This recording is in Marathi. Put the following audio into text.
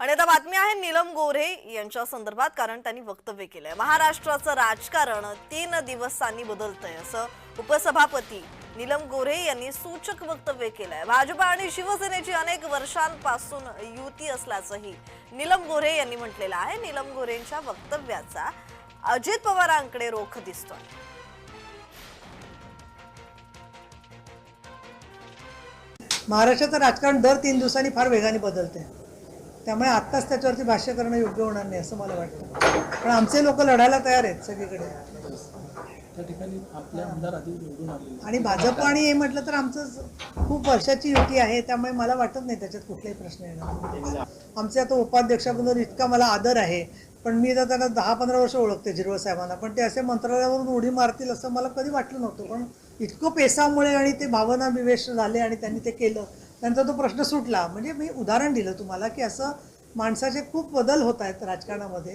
आणि आता बातमी आहे नीलम गोरे यांच्या संदर्भात कारण त्यांनी वक्तव्य केलंय. महाराष्ट्राचं राजकारण तीन दिवसांनी बदलतंय असं उपसभापती नीलम गोरे यांनी सूचक वक्तव्य केलंय. भाजपा आणि शिवसेनेची अनेक वर्षांपासून युती असल्याचंही नीलम गोरे यांनी म्हटलेलं आहे. नीलम गोरेंच्या वक्तव्याचा अजित पवारांकडे रोख दिसतोय. महाराष्ट्राचं राजकारण दर तीन दिवसांनी फार वेगाने बदलते त्यामुळे आत्ताच त्याच्यावरती भाष्य करणं योग्य होणार नाही असं मला वाटतं. पण आमचे लोक लढायला तयार आहेत सगळीकडे. त्या ठिकाणी आपले आमदार आधी निवडून आलेले आणि भाजप आणि हे म्हटलं तर आमचं खूप वर्षाची युती आहे त्यामुळे मला वाटत नाही त्याच्यात कुठलाही प्रश्न येणार. आमचे आता उपाध्यक्षाबद्दल इतका मला आदर आहे पण मी तर त्यांना दहा पंधरा वर्ष ओळखते झिरवळ साहेबांना पण ते असे मंत्रालयावरून उडी मारतील असं मला कधी वाटलं नव्हतं. पण इतकं पेसामुळे आणि ते भावना विवेश झाले आणि त्यांनी ते केलं त्यांचा तो प्रश्न सुटला. म्हणजे मी उदाहरण दिलं तुम्हाला की असं माणसाचे खूप बदल होत आहेत राजकारणामध्ये.